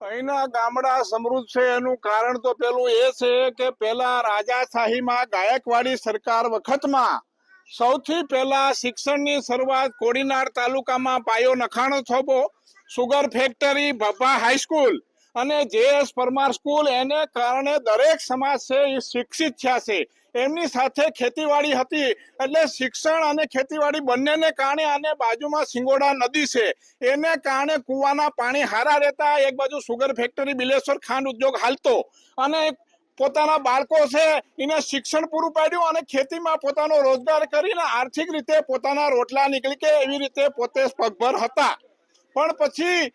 અહીંના ગામડા સમૃદ્ધ છે. એનું કારણ તો પેલું એ છે કે પેલા રાજાશાહીમાં ગાયકવાડી સરકાર વખતમાં સૌથી પહેલા શિક્ષણની શરૂઆત કોડીનાર તાલુકામાં પાયો નખાણો થોબો સુગર ફેક્ટરી, ભભા હાઈસ્કૂલ અને જેએસ પરમાર સ્કૂલ એને કારણે દરેક સમાજ છે એ શિક્ષિત થયા છે. એમની સાથે ખેતીવાડી હતી એટલે શિક્ષણ અને ખેતીવાડી બંનેને કારણે અને બાજુમાં સિંગોડા નદી છે. એને કારણે કુવાના પાણી હારા રહેતા, એક બાજુ સુગર ફેક્ટરી, બિલેશ્વર ખાંડ ઉદ્યોગ હાલતો. અને પોતાના બાળકો છે, એને શિક્ષણ પૂરું પાડ્યું અને ખેતીમાં પોતાનો રોજગાર કરીને આર્થિક રીતે પોતાના રોટલા નીકળી કે એવી રીતે પોતે પગભર હતા. પણ પછી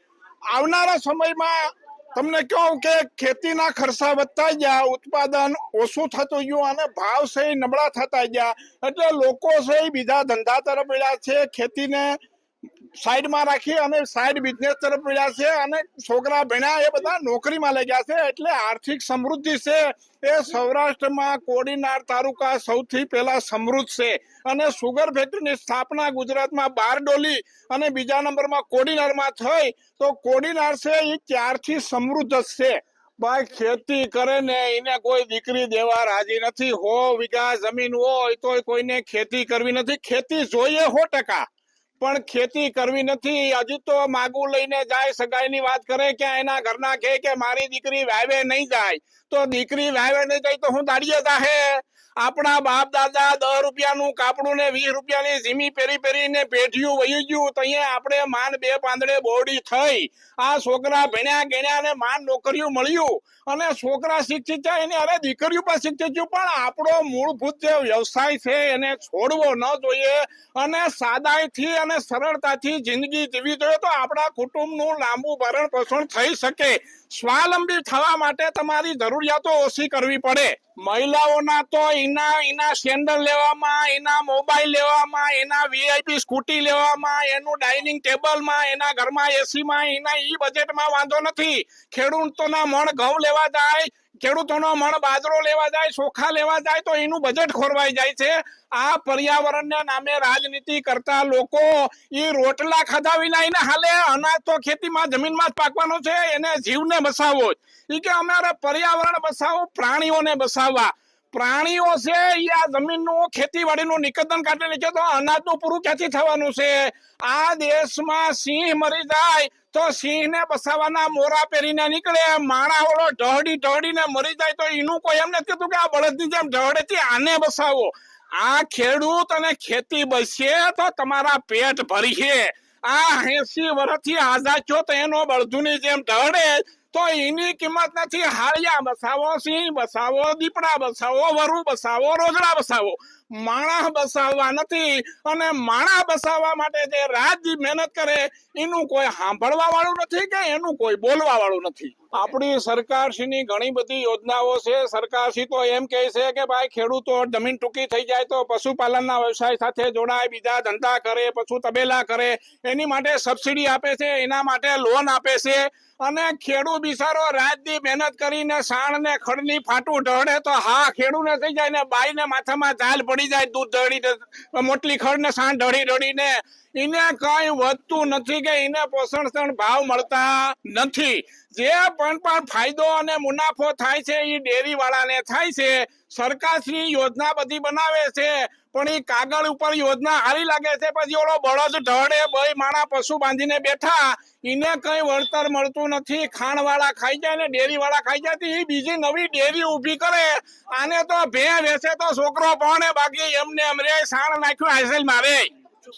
આવનારા સમયમાં તમને કહું કે ખેતીના ખર્ચા વધતા ગયા, ઉત્પાદન ઓછું થતું ગયું અને ભાવ છે નબળા થતા ગયા. એટલે લોકો છે બીજા ધંધા તરફ વળ્યા છે. ખેતીને સાઈડમાં રાખી અને સાઈડ બિઝનેસ તરફ વળ્યા છે અને છોકરા ભણ્યા એ બધા નોકરીમાં લાગ્યા છે એટલે આર્થિક સમૃદ્ધિ છે એ સૌરાષ્ટ્રમાં કોડીનાર તાલુકા સૌથી પહેલા સમૃદ્ધ છે. અને સુગર ફેક્ટરીની સ્થાપના ગુજરાતમાં બારડોલી અને બીજા નંબરમાં કોડીનારમાં થઈ. તો કોડીનાર છે એ ત્યારથી સમૃદ્ધ છે. ભાઈ ખેતી કરે ને એને કોઈ દીકરી દેવા રાજી નથી. હો, વિઘા જમીન હોય તો કોઈને ખેતી કરવી નથી. ખેતી જોઈએ હો ટકા. પણ ખેતી કરવી નથી. હજુ તો માગું લઈને જાય, સગાઈની વાત કરે કે એના ઘરના કહે કે મારી દીકરી વાવે નહીં જાય. તો દીકરી વાવે નહીં જાય તો હું દાડીએ જાહે? આપણા બાપ દાદા દસ રૂપિયાનું કાપડું ને વીસ રૂપિયાની ઝીમી પેરી પેરીને પેઢિયું વહી ગયું તો અહીંયા આપણે માન બે પાંદડે બોડી થઈ. આ છોકરા ભણ્યા ગણ્યા ને માન નોકરીઓ મળ્યું. અને છોકરા શિક્ષિત છે એને અરે દીકરીઓ પણ શિક્ષિત થયું, પણ આપણો મૂળભૂત જે વ્યવસાય છે એને છોડવો ન જોઈએ. અને સાદાઈથી અને સરળતાથી જિંદગી જીવી જોઈએ તો આપણા કુટુંબનું લાંબુ ભરણ પોષણ થઈ શકે. સ્વાવલંબી થવા માટે તમારી જરૂરિયાતો ઓછી કરવી પડે. મહિલાઓના તો એના એના સેન્ડલ લેવામાં, એના મોબાઈલ લેવામાં, એના વીઆઈપી સ્કૂટી લેવામાં, એનું ડાઇનિંગ ટેબલમાં, એના ઘરમાં એસીમાં એના ઈ બજેટમાં વાંધો નથી. ખેડૂતોના મણ ઘઉં લેવા જાય ખેડૂતોનો મણ બાજરો લેવા જાય, ચોખા લેવા જાય, તો એનું બજેટ ખોરવાઈ જાય છે. આ પર્યાવરણના નામે રાજનીતિ કરતા લોકો એ રોટલા ખાધા વિના એને હાલે. અનાજ તો ખેતીમાં, જમીનમાં જ પાકવાનો છે. એને જીવને બસાવો એ કે અમારે પર્યાવરણ બસાવો, પ્રાણીઓને બસાવવા પ્રાણીઓ છે એ આ જમીનનું, ખેતીવાડીનું નિકંદન કાઢી નીચે તો અનાજનું પૂરું ક્યાંથી થવાનું છે? આ દેશમાં સિંહ મરી જાય તો સિંહને બસાવવાના મોરા પહેરીને નીકળે માણા ઢહડી ઢહડીને મરી જાય તો એનું કોઈ એમ નથી કીધું કે આ બળદની જેમ ઢહડેથી આને બસાવો. આ ખેડૂત અને ખેતી બચશે તો તમારા પેટ ભરીએ. આ એસી વર્ષથી આઝાદ છો તો એનો બળદુની જેમ ઢહડે તો એની કિંમત નથી. હાળિયા બસાવો, સિંહ બસાવો, દીપડા બસાવો, વરુ બસાવો, રોજડા બસાવો. માણસ બસાવવા નથી અને માણા બસાવવા માટે જે રાત મહેનત કરે, એનું કોઈ સાંભળવા વાળું નથી કે એનું કોઈ બોલવા વાળું નથી? આપણી સરકારશ્રીની ઘણી બધી યોજનાઓ છે. સરકારશ્રી તો એમ કહે છે કે ભાઈ, ખેડૂતો જમીન ટૂંકી થઈ જાય તો પશુપાલનના વ્યવસાય સાથે જોડાય, બીજા ધંધા કરે, પશુ તબેલા કરે. એની માટે સબસિડી આપે છે, એના માટે લોન આપે છે. અને ખેડૂત બિચારો રાતની મહેનત કરીને સાણ ને ખડની ફાટું ઢળે તો હા, ખેડૂને થઈ જાય ને બાઈ ને માથામાં ઝાલ પડી જાય, દૂધ ઢળી મોટલી ખડ ને સાણ ઢળી ઢળીને. એને કઈ વધતું નથી કે એને પોષણ ભાવ મળતા નથી. જે પણ પણ ફાયદો અને મુનાફો થાય છે એ ડેરી વાળાને થાય છે. સરકારશ્રી યોજના બધી બનાવે છે, પણ એ કાગળ ઉપર યોજના હારી લાગે છે. પછી ઓલો બળદ ઢળે ભાઈ માણા પશુ બાંધીને બેઠા એને કઈ વળતર મળતું નથી. ખાણ વાળા ખાઈ જાય ને ડેરી વાળા ખાઈ જાય એ બીજી નવી ડેરી ઊભી કરે. આને તો ભે વેસે તો છોકરો પણ બાકી, એમને એમ સાણ નાખ્યું હાઈસેલ મારે.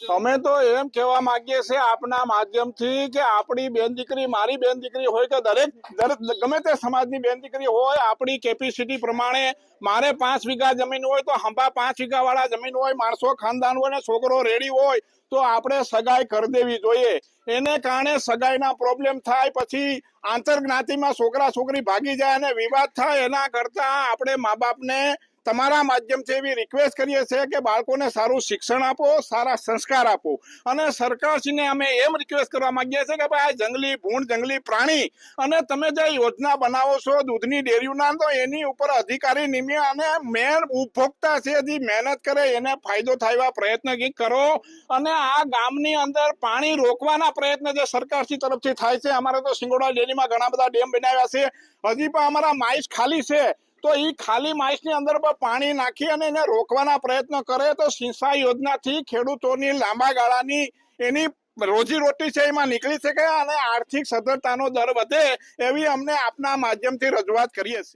અમે તો એમ કહેવા માંગીએ છીએ આપના માધ્યમથી કે આપણી બેન દીકરી, મારી બેન દીકરી હોય કે દરેક દરેક, ગમે તે સમાજની બેન દીકરી હોય, આપણી કેપેસિટી પ્રમાણે મારે પાંચ વીઘા જમીન હોય તો હંભા પાંચ વીઘા વાળા જમીન હોય, માણસો ખાનદાન હોય ને છોકરો રેડી હોય તો આપણે સગાઈ કરી દેવી જોઈએ. એને કારણે સગાઈના પ્રોબ્લેમ થાય, પછી આંતર જ્ઞાતિમાં છોકરા છોકરી ભાગી જાય અને વિવાદ થાય. એના કરતા આપણે મા બાપને તમારા માધ્યમથી એવી રિક્વેસ્ટ કરીએ છીએ કે બાળકોને સારું શિક્ષણ આપો, સારા સંસ્કાર આપો. અને સરકારશ્રીને અમે એમ રિક્વેસ્ટ કરવા માંગીએ છીએ કે ભાઈ, આ જંગલી ભૂણ, જંગલી પ્રાણી અને તમે જે યોજના બનાવો છો, દૂધની ડેરીઓના તો એની ઉપર અધિકારી નિમે અને મેન ઉપભોક્તા છે, જે મહેનત કરે, એને ફાયદો થાય પ્રયત્ન કરો. અને આ ગામની અંદર પાણી રોકવાના પ્રયત્ન જે સરકારશ્રી તરફથી થાય છે, અમારે તો સિંગોડા ડેરીમાં ઘણા બધા ડેમ બનાવ્યા છે. હજી પણ અમારા માઇસ ખાલી છે. તો એ ખાલી માઇસની અંદર પણ નાખી અને એને રોકવાના પ્રયત્ન કરે તો સિંચાઈ યોજનાથી ખેડૂતોની લાંબા ગાળાની એની રોજી રોટી છે એમાં નીકળી શકે અને આર્થિક સદ્ધરતાનો દર વધે એવી અમને આપના માધ્યમથી રજૂઆત કરીએ છીએ.